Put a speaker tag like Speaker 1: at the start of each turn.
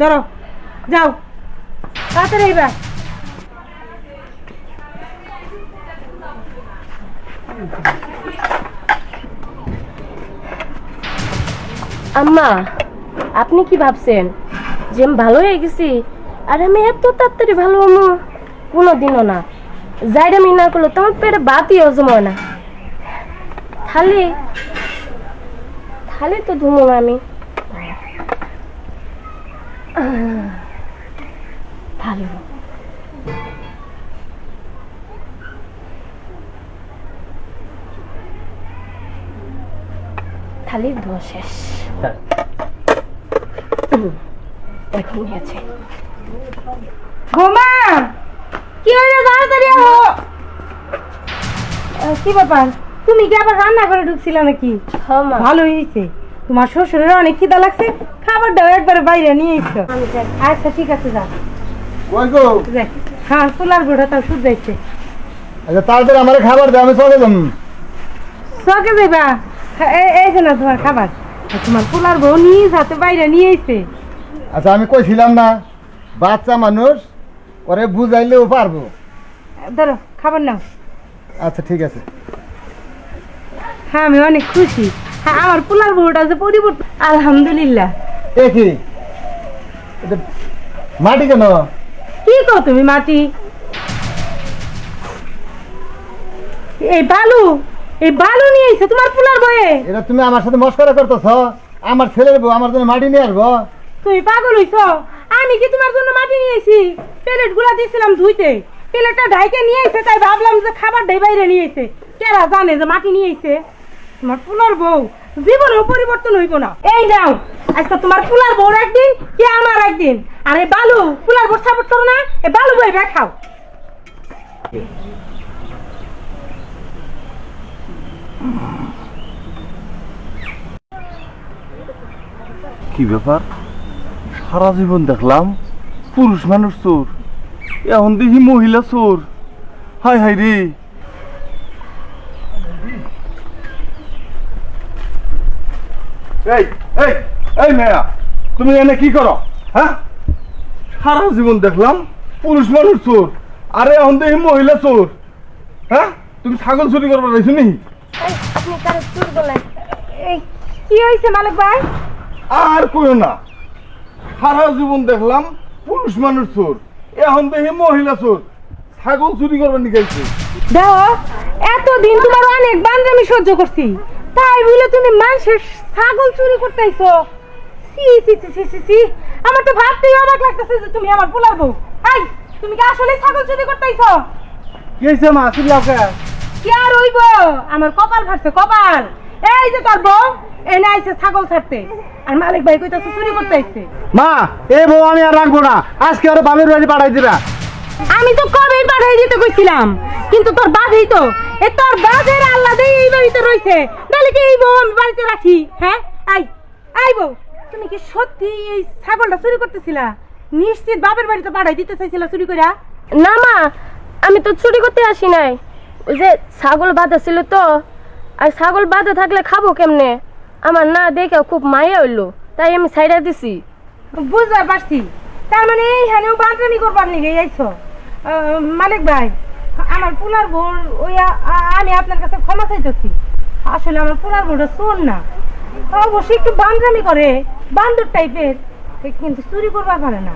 Speaker 1: ধরো, যাও। তাড়াতাড়ি এবার
Speaker 2: আম্মা, আপনি কি ভাবছেন যে আমি ভালো হয়ে গেছি? আর আমি এত তাড়াতাড়ি ভালো হমু কোনোদিনও না। যাইরা আমি না করল তোমার পেটে বাতি হজম না। থালি, থালে তো ধুমো আমি। ভালো। থালির ধোয়া শেষ। এখন আছে।
Speaker 1: ঘুমা! কি হইল তাড়াতাড়ি আহো! আহ, কি ব্যাপার? তুমি কি আবার রান্না করে ঢুকছিলে নাকি?
Speaker 2: হ্যাঁ
Speaker 1: ভালো হয়েছে। তোমার শ্বশুরের অনেক খিদা লাগছে খাবার দাও একবারে বাইরে নিয়ে
Speaker 2: যাই।
Speaker 1: আচ্ছা ঠিক আছে যা
Speaker 3: কই
Speaker 1: হ্যাঁ পোলার গোটা তাও শুধু যাইছে।
Speaker 3: আচ্ছা তাড়াতাড়ি আমার খাবার দাও আমি চলে যাম।
Speaker 1: সকে যাইবা? হ্যাঁ, এই- যে না তোমার খাবার। তোমার পোলার বউ নিজ হাতে বাইরে নিয়ে এসছে
Speaker 3: আচ্ছা আমি কইছিলাম না বাচ্চা মানুষ ওরে বুঝাইলেও পারব।
Speaker 1: ধরো খাবার নাও।
Speaker 3: আচ্ছা ঠিক আছে।
Speaker 1: হ্যাঁ আমি অনেক খুশি। আমার পোলার বউটা যে পরিবর্তন আলহামদুলিল্লাহ।
Speaker 3: এটা মাটি কেন?
Speaker 1: কি কো তুমি মাটি? এই বালু এই বালু নিয়ে এসে তোমার পোলার বয়ে
Speaker 3: এটা তুমি আমার সাথে মস্করা করতেছ? আমার ছেলের বউ আমার জন্য মাটি নিয়ে আসব?
Speaker 1: তুমি পাগল হইছ? আমি কি তোমার জন্য মাটি নিয়েছি প্লেটগুলা দিয়েছিলাম ধুইতে। প্লেটটা ঢাইকে নিয়ে এসে তাই ভাবলাম যে খাবার ডাই বাইরে নিয়ে এসে কেরা জানে যে মাটি নিয়ে এসে তোমার পুলার বউ। জীবনেও পরিবর্তন হইব না। এই নাও, আজকে তোমার পুলার বউর একদিন, কি আমার একদিন। আর বালু পুলার বউ সাপোর্ট না, এই বালু বই খাও।
Speaker 4: কি ব্যাপার? সারা জীবন দেখলাম পুরুষ মানুষ চোর, এখন দেখি মহিলা চোর। হাই হাই রে। এই এই এই মেয়া তুমি এনে কি করো? হ্যাঁ? সারা জীবন দেখলাম পুরুষ মানুষ চোর আরে এখন দেখি মহিলা চোর। হ্যাঁ? তুমি ছাগল চুরি করবার রয়েছো নি?
Speaker 2: আপনি কারও চুর বলেন
Speaker 1: কি হয়েছে মালিক ভাই?
Speaker 4: আর কইও না সারা জীবন দেখলাম পুরুষ মানুষ চোর এখন দেখি মহিলা চোর ছাগল চুরি করবার নিকাইছে
Speaker 1: দেখো এতদিন তোমার অনেক বান্ধবী সহ্য করছি। তাই বলে তুমি মানুষের ছাগল চুরি করতেইছো সি সি সি সি সি আমার তো ভাবতেই অবাক লাগতেছে যে তুমি আমার পোলার বউ। আই তুমি কি আসলে ছাগল চুরি করতেইছো
Speaker 3: কি হয়েছে মা চিল্লাও কে?
Speaker 1: কি আর হইব? আমার কপাল ফাটছে কপাল। এই যে তোর বউ এনে আইছে ছাগল ছাড়তে। আর মালিক ভাই কইতাছে চুরি করতে আইছে।
Speaker 3: মা এই বউ আমি আর রাখব না। আজকে ওর বাবির বাড়ি পাঠাই দিবা।
Speaker 1: আমি তো কবে পাঠাই দিতে কইছিলাম কিন্তু তোর বাজেই তো। এ তোর বাজের আল্লাহ দেই এই বাড়িতে রইছে। তাহলে এই বউ আমি বাড়িতে রাখি হ্যাঁ? আই আই বউ তুমি কি সত্যি এই ছাগলটা চুরি করতেছিলা? নিশ্চিত বাপের বাড়িতে পাঠাই দিতে চাইছিলা চুরি কইরা?
Speaker 2: না মা আমি তো চুরি করতে আসি নাই। ওই যে ছাগল বাঁধা ছিল তো আর ছাগল বাঁধা থাকলে খাব কেমনে? আমার না দেখে খুব মায়া হইল তাই আমি সাইডা দিছি।
Speaker 1: বুঝতে পারছি। তার মানে এইখানেও বাঁচানি করবার নিগে আইছো মালিক ভাই আমার পুলার বোর ওই আমি আপনার কাছে ক্ষমা চাইতেছি। আসলে আমার পুলার বোরটা চোর না। অবশ্যই একটু বান্দ্রামি করে, বান্দর টাইপের কিন্তু চুরি করবার পারে না।